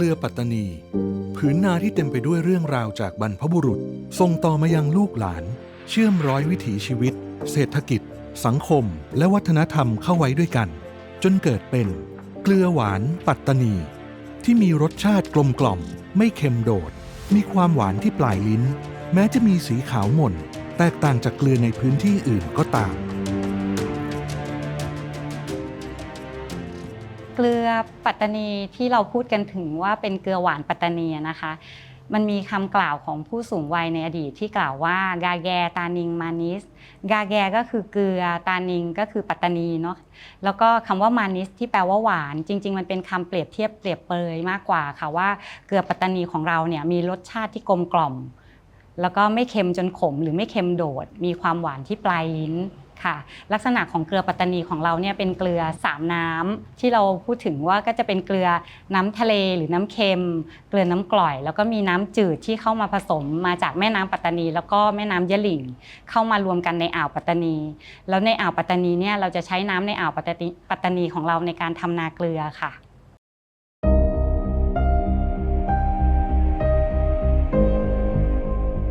เกลือปัตตานี ผืนนาที่เต็มไปด้วยเรื่องราวจากบรรพบุรุษส่งต่อมายังลูกหลาน เชื่อมร้อยวิถีชีวิต เศรษฐกิจ สังคม และวัฒนธรรมเข้าไว้ด้วยกัน จนเกิดเป็น เกลือหวานปัตตานี ที่มีรสชาติกลมกล่อม ไม่เค็มโดด มีความหวานที่ปลายลิ้น แม้จะมีสีขาวหม่น แตกต่างจากเกลือในพื้นที่อื่นก็ตาม ลือปัตตานีที่เราพูดกันถึงว่าเป็นเกลือหวานปัตตานีนะคะ มันมีคำกล่าวของผู้สูงวัยในอดีตที่กล่าวว่ากาแกตานิงมานิสกาแกก็คือเกลือตานิงก็คือปัตตานีเนาะแล้วก็คำว่ามานิสที่แปลว่าหวาน จริง ๆ มันเป็นคำเปรียบเทียบเปรียบเปยมากกว่าค่ะว่าเกลือปัตตานีของเราเนี่ยมีรสชาติที่กลมกล่อม แล้วก็ไม่เค็มจนขมหรือไม่เค็มโดด มีความหวานที่ปลายลิ้น ค่ะ ลักษณะของเกลือปัตตานีของเราเนี่ยเป็นเกลือสามน้ำที่เราพูดถึงว่าก็จะเป็นเกลือน้ำทะเลหรือน้ำเค็ม เกลือน้ำกร่อย แล้วก็มีน้ำจืดที่เข้ามาผสมมาจากแม่น้ำปัตตานี แล้วก็แม่น้ำยะหลิ่ง เข้ามารวมกันในอ่าวปัตตานี แล้วในอ่าวปัตตานีเนี่ยเราจะใช้น้ำในอ่าวปัตตานีปัตตานีของเราในการทำนาเกลือค่ะ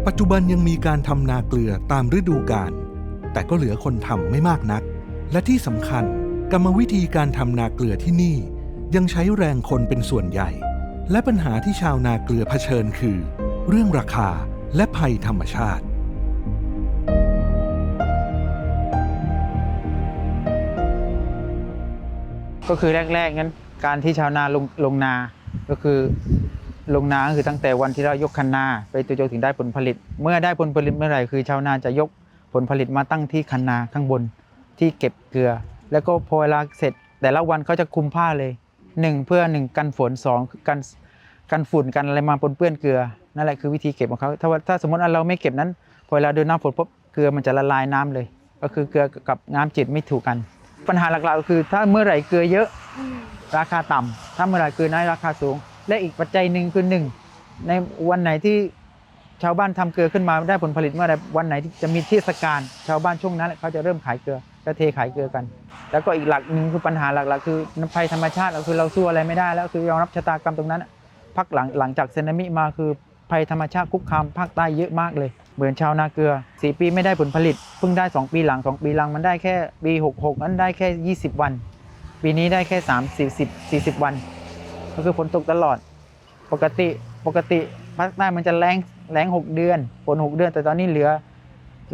ปัจจุบันยังมีการทำนาเกลือตามฤดูกาล แต่ก็เหลือคนทำไม่มากนัก และที่สำคัญกรรมวิธีการทำนาเกลือที่นี่ ยังใช้แรงคนเป็นส่วนใหญ่ และปัญหาที่ชาวนาเกลือเผชิญคือ เรื่องราคาและภัยธรรมชาติก็คือแรกๆงั้นการที่ชาวนาลงลงนา ก็คือลงนาคือตั้งแต่วันที่เรายกคันนา ไปจนถึงได้ผลผลิต เมื่อได้ผลผลิตเมื่อไหร่คือชาวนาจะยก ผลผลิตมาตั้งที่คันนาข้างบนที่เก็บเกลือ แล้วก็พอเวลาเสร็จ แต่ละวันเขาจะคุมผ้าเลยหนึ่งเพื่อหนึ่งกันฝนสองกันกันฝุ่นกันอะไรมาปนเปื้อนเกลือนั่นแหละคือวิธีเก็บของเขาถ้าถ้าสมมติเราไม่เก็บนั้น พอเวลาโดนน้ำฝนปุ๊บเกลือมันจะละลายน้ำเลย ก็คือเกลือกับน้ำจืดไม่ถูกกัน ปัญหาหลักๆก็คือ ถ้าเมื่อไหร่เกลือเยอะราคาต่ำถ้าเมื่อไหร่เกลือน้อยราคาสูง และอีกปัจจัยหนึ่งคือหนึ่งในวันไหนที่ ชาวบ้านทำเกลือขึ้นมาได้ผลผลิตเมื่อไหร่วันไหนที่จะมีเทศกาลชาวบ้านช่วงนั้นเขาจะเริ่มขายเกลือจะเทขายเกลือกัน แล้วก็อีกหลักหนึ่งคือปัญหาหลักๆคือภัยธรรมชาติก็คือเราสู้อะไรไม่ได้ แล้วคือยอมรับชะตากรรมตรงนั้น พักหลังหลังจากสึนามิมาคือภัยธรรมชาติคุกคามภาคใต้เยอะมากเลย เหมือนชาวนาเกลือ 4 ปีไม่ได้ผลผลิตเพิ่งได้ 2 ปีหลัง 2 ปีหลังมันได้แค่ปี66นั้นได้แค่ 20 วัน ปีนี้ได้แค่3 40 40 วัน ก็คือฝนตกตลอด ปกติปกติภาคใต้มันจะแรง แรง6 เดือนฝน6เดือน แต่ตอนนี้เหลือ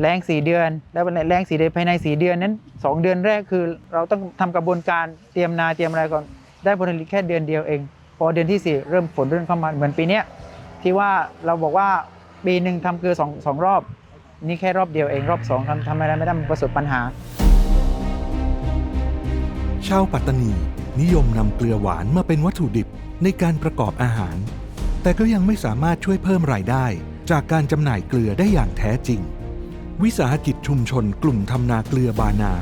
แรง4 เดือน แล้วแรง4เดือนภายใน 4 เดือนนั้น 2 เดือนแรกคือเราต้องทำกระบวนการเตรียมนาเตรียมอะไรก่อนได้ผลผลิตแค่เดือนเดียวเอง พอเดือนที่ 4 เริ่มฝนเริ่มเข้ามาเหมือนปีเนี้ยที่ว่าเราบอกว่าปีหนึ่งทำเกลือสองสองรอบ นี่แค่รอบเดียวเองรอบสองทำทำอะไรไม่ได้มันประสบปัญหา ชาวปัตตานีนิยมนำเกลือหวานมาเป็นวัตถุดิบในการประกอบอาหาร แต่ก็ยังไม่สามารถช่วยเพิ่มรายได้ จากการจำหน่ายเกลือได้อย่างแท้จริง วิสาหกิจชุมชนกลุ่มทำนาเกลือบานา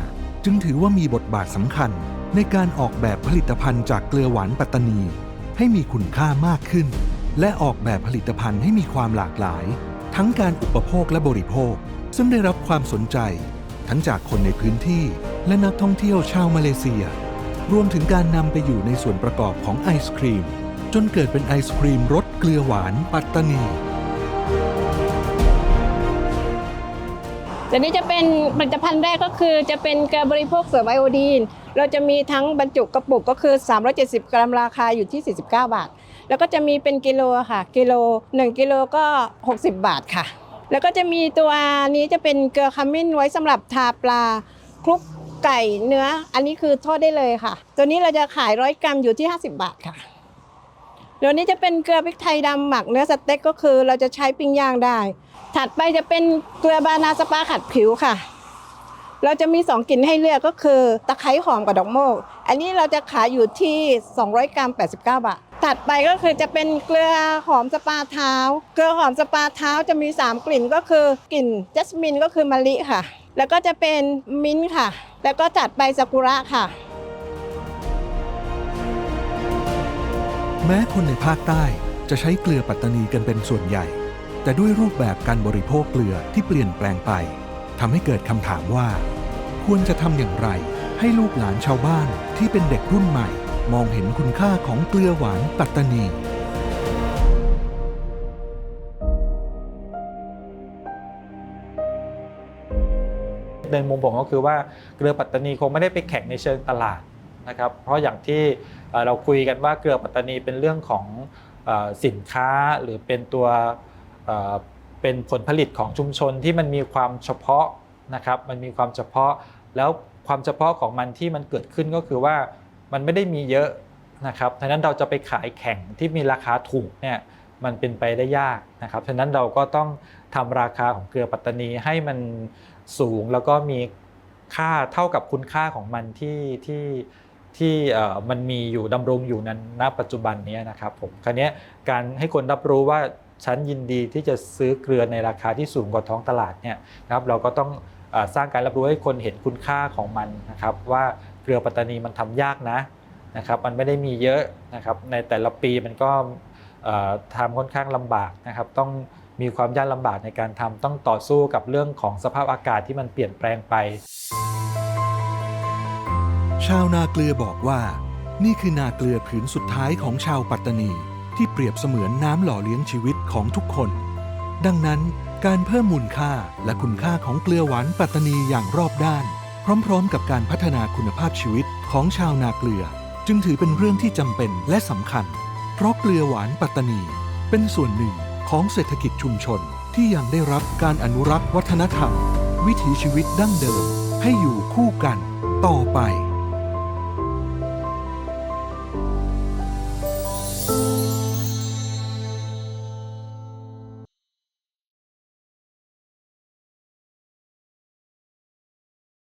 จึงถือว่ามีบทบาทสำคัญ ในการออกแบบผลิตภัณฑ์จากเกลือหวานปัตตานี ให้มีคุณค่ามากขึ้น และออกแบบผลิตภัณฑ์ให้มีความหลากหลาย ทั้งการอุปโภคและบริโภค ซึ่งได้รับความสนใจ ทั้งจากคนในพื้นที่และนักท่องเที่ยวชาวมาเลเซีย รวมถึงการนำไปอยู่ในส่วนประกอบของไอศครีม จนเกิดเป็นไอศครีมรสเกลือหวานปัตตานีตัวนี้จะเป็นผลิตภัณฑ์แรกก็คือจะเป็นกลือบริโภคเสริมไอโอดีน เราจะมีทั้งบรรจุกระปุกก็คือ 370 กรัมราคาอยู่ที่ 49 บาท แล้วก็จะมีเป็นกิโลค่ะ กิโล 1 กิโลก็ 60 บาทค่ะ แล้วก็จะมีตัวนี้จะเป็นเกลือขมิ้นไว้สำหรับทาปลาคลุกไก่เนื้อ อันนี้คือทอดได้เลยค่ะ ตัวนี้เราจะขายร้อยกรัมอยู่ที่ 50 บาทค่ะ เดี๋ยวนี้จะเป็นเกลือพริกไทยดำหมักเนื้อสเต็กก็คือ เราจะใช้ปิ้งย่างได้ ถัดไปจะเป็นเกลือบานาสปาขัดผิวค่ะ เราจะมี2กลิ่นให้เลือกก็คือตะไคร้หอมกับดอกโมก อันนี้เราจะขายอยู่ที่ 200 กรัม 89 บาท ถัดไปก็คือจะเป็นเกลือหอมสปาเท้า เกลือหอมสปาเท้าจะมี 3 กลิ่นก็คือกลิ่นจัสมินก็คือมะลิค่ะ แล้วก็จะเป็นมิ้นท์ค่ะ แล้วก็จัดไปซากุระค่ะ แม้คนในภาคใต้จะใช้เกลือปัตตานีกันเป็นส่วนใหญ่ แต่ด้วยรูปแบบการบริโภคเกลือที่เปลี่ยนแปลงไปทำให้เกิดคำถามว่า ควรจะทำอย่างไร ให้ลูกหลานชาวบ้านที่เป็นเด็กรุ่นใหม่ มองเห็นคุณค่าของเกลือหวานปัตตานีในมุมผมก็คือว่าเกลือปัตตานีคงไม่ได้ไปแข่งในเชิงตลาด นะครับเพราะอย่างที่เราคุยกันว่าเกลือปัตตานีเป็นเรื่องของสินค้าหรือเป็นตัวเป็นผลผลิตของชุมชนที่มันมีความเฉพาะนะครับมันมีความเฉพาะแล้วความเฉพาะของมันที่มันเกิดขึ้นก็คือว่ามันไม่ได้มีเยอะนะครับฉะนั้นเราจะไปขายแข่งที่มีราคาถูกเนี่ยมันเป็นไปได้ยากนะครับฉะนั้นเราก็ต้องทำราคาของเกลือปัตตานีให้มันสูงแล้วก็มีค่าเท่ากับคุณค่าของมันที่ที่ ที่มันมีอยู่ดำรงอยู่นั้นณปัจจุบันนี้นะครับผมคราวนี้การให้คนรับรู้ว่าฉันยินดีที่จะซื้อเกลือในราคาที่สูงกว่าท้องตลาดเนี่ยนะครับเราก็ต้องสร้างการรับรู้ให้คนเห็นคุณค่าของมันนะครับ ว่าเกลือปัตตานีมันทำยากนะนะครับ มันไม่ได้มีเยอะนะครับ ในแต่ละปีมันก็ทำค่อนข้างลำบากนะครับ ต้องมีความยากลำบากในการทำต้องต่อสู้กับเรื่องของสภาพอากาศที่มันเปลี่ยนแปลงไปาวนาเกลือบอกว่า นี่คือนาเกลือผืนสุดท้ายของชาวปัตตานี ที่เปรียบเสมือนน้ำหล่อเลี้ยงชีวิตของทุกคน ดังนั้นการเพิ่มมูลค่าและคุณค่าของเกลือหวานปัตตานีอย่างรอบด้าน พร้อมๆ กับการพัฒนาคุณภาพชีวิตของชาวนาเกลือ จึงถือเป็นเรื่องที่จำเป็นและสำคัญ เพราะเกลือหวานปัตตานี เป็นส่วนหนึ่งของเศรษฐกิจชุมชนที่ยังได้รับการอนุรักษ์วัฒนธรรม วิถีชีวิตดั้งเดิมให้อยู่คู่กันต่อไป